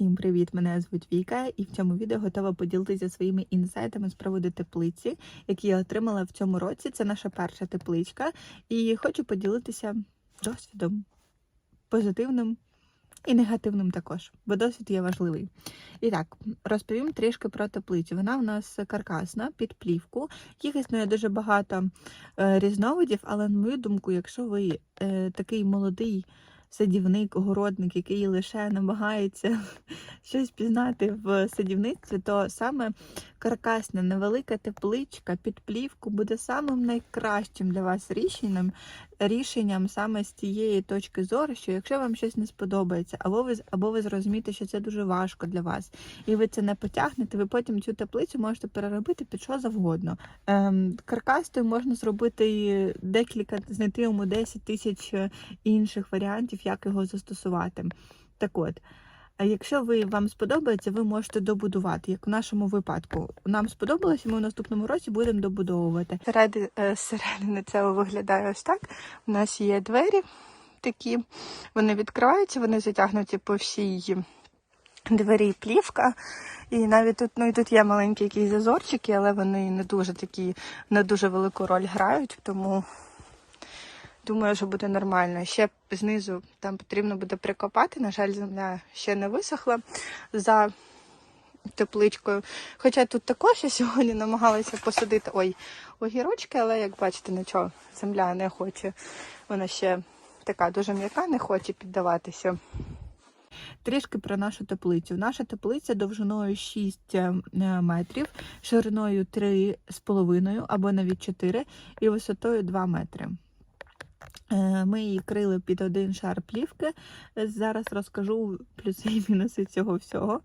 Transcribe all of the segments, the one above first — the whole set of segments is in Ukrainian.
Всім привіт! Мене звуть Віка, і в цьому відео готова поділитися своїми інсайтами з приводу теплиці, які я отримала в цьому році. Це наша перша тепличка, і хочу поділитися досвідом позитивним і негативним також, бо досвід є важливий. І так, розповім трішки про теплицю. Вона в нас каркасна під плівку. Їх існує дуже багато е, різновидів, але на мою думку, якщо ви е, такий молодий садівник, огородник, який лише намагається щось пізнати в садівництві, то саме каркасна невелика тепличка під плівку буде самим найкращим для вас рішенням, рішенням саме з тієї точки зору, що якщо вам щось не сподобається, або ви або ви зрозумієте, що це дуже важко для вас, і ви це не потягнете, ви потім цю теплицю можете переробити під що завгодно. Ем, каркастою можна зробити декілька, знайти йому 10 тисяч інших варіантів, як його застосувати. Так от. Якщо ви вам сподобається, ви можете добудувати, як в нашому випадку. Нам сподобалось, ми в наступному році будемо добудовувати. Середи, е, зсередини це виглядає ось так. У нас є двері такі, вони відкриваються, вони затягнуті по всій двері плівка. І навіть тут, ну і тут є маленькі якісь зазорчики, але вони не дуже такі, не дуже велику роль грають, тому думаю, що буде нормально. Ще знизу там потрібно буде прикопати. На жаль, земля ще не висохла за тепличкою. Хоча тут також я сьогодні намагалася посадити ой, огірочки, але як бачите, нічого, земля не хоче. Вона ще така дуже м'яка, не хоче піддаватися. Трішки про нашу теплицю. Наша теплиця довжиною 6 метрів, шириною 3,5 або навіть 4 і висотою 2 метри. Е, Ми її крили під один шар плівки. Зараз розкажу плюси і мінуси цього всього.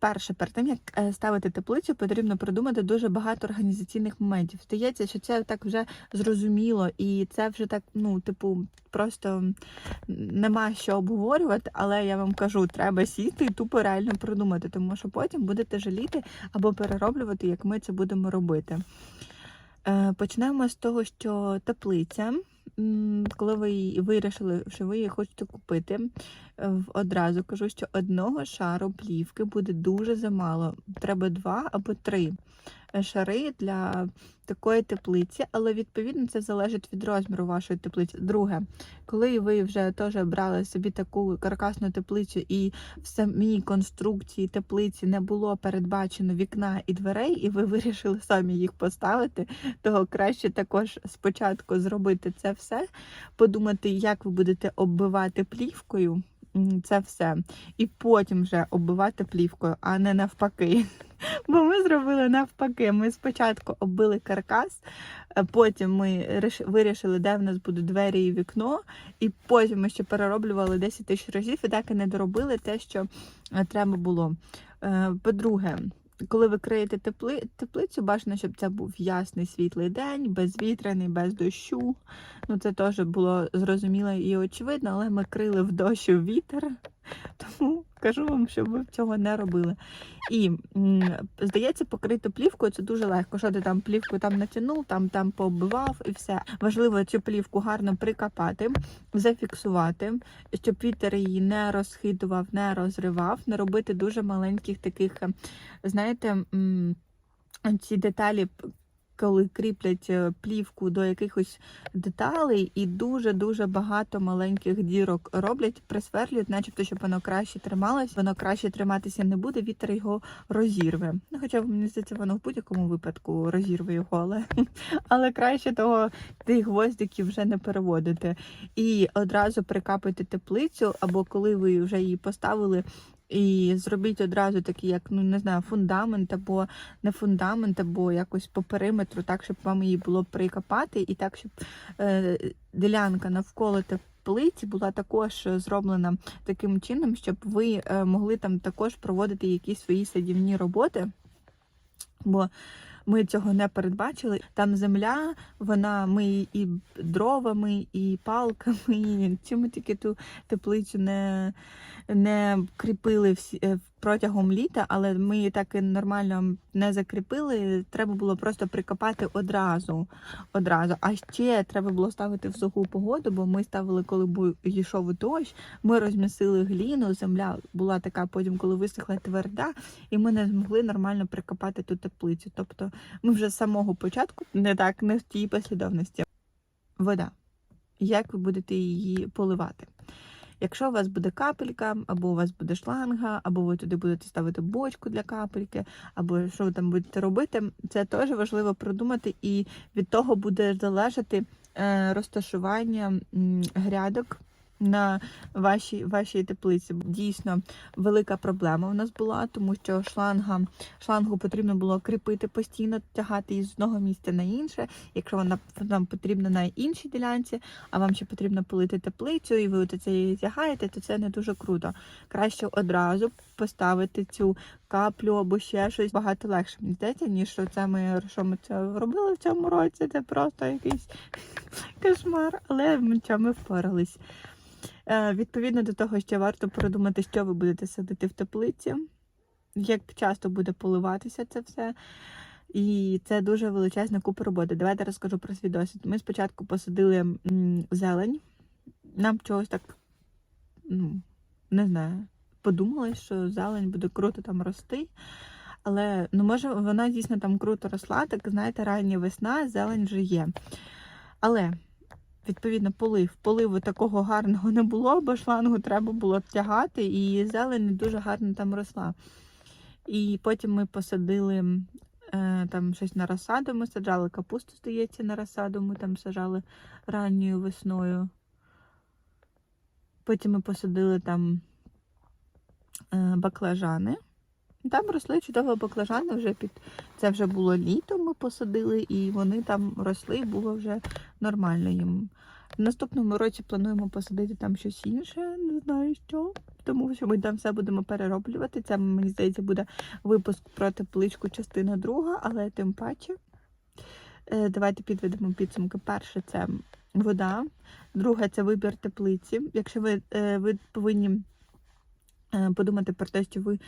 Перше, перед тим як е, ставити теплицю, потрібно продумати дуже багато організаційних моментів. Здається, що це так вже зрозуміло, і це вже так, ну, типу, просто нема що обговорювати, але я вам кажу, треба сісти і тупо реально продумати, тому що потім будете жаліти або перероблювати, як ми це будемо робити. Е, Почнемо з того, що теплиця, коли ви вирішили, що ви її хочете купити, е, одразу кажу, що одного шару плівки буде дуже замало. Треба два або три шари для такої теплиці, але відповідно це залежить від розміру вашої теплиці. Друге, коли ви вже теж брали собі таку каркасну теплицю і в самій конструкції теплиці не було передбачено вікна і дверей, і ви вирішили самі їх поставити, то краще також спочатку зробити це все, подумати, як ви будете оббивати плівкою. Це все, і потім вже оббивати плівкою, а не навпаки. Бо ми зробили навпаки. Ми спочатку оббили каркас, потім ми вирішили, де в нас будуть двері і вікно, і потім ми ще перероблювали 10 тисяч разів і так і не доробили те, що е, треба було. Е, По-друге, коли ви криєте тепли, теплицю, бажано, щоб це був ясний світлий день, безвітряний, без дощу. Ну, це теж було зрозуміло і очевидно, але ми крили в дощ і вітер. Тому кажу вам, щоб ви цього не робили. І здається, покрити плівкою це дуже легко. Що ти там плівку там натягнув, там там пооббивав і все. Важливо цю плівку гарно прикопати, зафіксувати, щоб вітер її не розхитував, не розривав, не робити дуже маленьких таких, знаєте, ці деталі. Коли кріплять е, плівку до якихось деталей і дуже-дуже багато маленьких дірок роблять, присверлюють, начебто, щоб воно краще трималось, воно краще триматися не буде, вітер його розірве. Ну, хоча мені здається, воно в будь-якому випадку розірве його, але, але краще того тих гвоздиків вже не переводити. І одразу прикапайте теплицю, або коли ви вже її поставили. І зробіть одразу такий, як ну не знаю, фундамент або не фундамент, або якось по периметру, так щоб вам її було прикопати, і так, щоб е, ділянка навколо теплиці була також зроблена таким чином, щоб ви е, могли там також проводити якісь свої садівні роботи. Бо ми цього не передбачили. Там земля, вона ми і дровами, і палками, і чим тільки ту теплицю не, не кріпили всі, е, протягом літа, але ми її так і нормально не закріпили. Треба було просто прикопати одразу. одразу. А ще треба було ставити в суху погоду, бо ми ставили, коли йшов дощ, ми розмісили гліну, земля була така, потім, коли висохла тверда, і ми не змогли нормально прикопати ту теплицю. Тобто ми вже з самого початку не так, не в тій послідовності. Вода. Як ви будете її поливати? Якщо у вас буде капелька, або у вас буде шланга, або ви туди будете ставити бочку для капельки, або що ви там будете робити, це теж важливо продумати, і від того буде залежати е, розташування грядок на вашій, вашій теплиці. Дійсно велика проблема у нас була, тому що шланга, шлангу потрібно було кріпити постійно, тягати її з одного місця на інше. Якщо вона нам потрібна на іншій ділянці, а вам ще потрібно полити теплицю, і ви от це її тягаєте, то це не дуже круто. Краще одразу поставити цю каплю або ще щось багато легше, мені здається, ніж це ми що ми це робили в цьому році. Це просто якийсь кошмар, але ми впорались. Е, Відповідно до того, ще варто продумати, що ви будете садити в теплиці, як часто буде поливатися це все. І це дуже величезна купа роботи. Давайте розкажу про свій досвід. Ми спочатку посадили зелень. Нам чогось так, ну, не знаю, подумали, що зелень буде круто там рости. Але ну, може вона дійсно там круто росла, так знаєте, рання весна, зелень вже є. Але відповідно полив. Поливу такого гарного не було, бо шлангу треба було тягати, і зелень дуже гарно там росла. І потім ми посадили е, там щось на розсаду. Ми саджали капусту, здається, на розсаду. Ми там саджали ранньою весною. Потім ми посадили там е, баклажани. Там росли чудово баклажани вже під це вже було літо. Ми посадили, і вони там росли, було вже нормально їм. В наступному році плануємо посадити там щось інше, не знаю що, тому що ми там все будемо перероблювати. Це, мені здається, буде випуск про тепличку, частина друга, але тим паче. Е, Давайте підведемо підсумки. Перше це вода, друге це вибір теплиці. Якщо ви, е, ви повинні е, подумати про те, що ви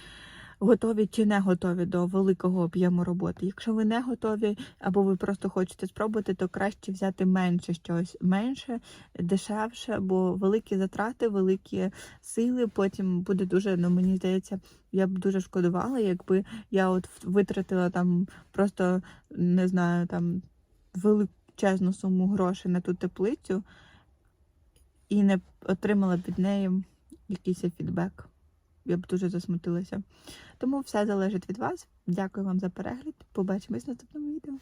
готові чи не готові до великого об'єму роботи. Якщо ви не готові, або ви просто хочете спробувати, то краще взяти менше щось, менше, дешевше, бо великі затрати, великі сили. Потім буде дуже, ну мені здається, я б дуже шкодувала, якби я от витратила там просто не знаю, там величезну суму грошей на ту теплицю і не отримала від неї якийсь фідбек. Я б дуже засмутилася. Тому все залежить від вас. Дякую вам за перегляд. Побачимось в наступному відео.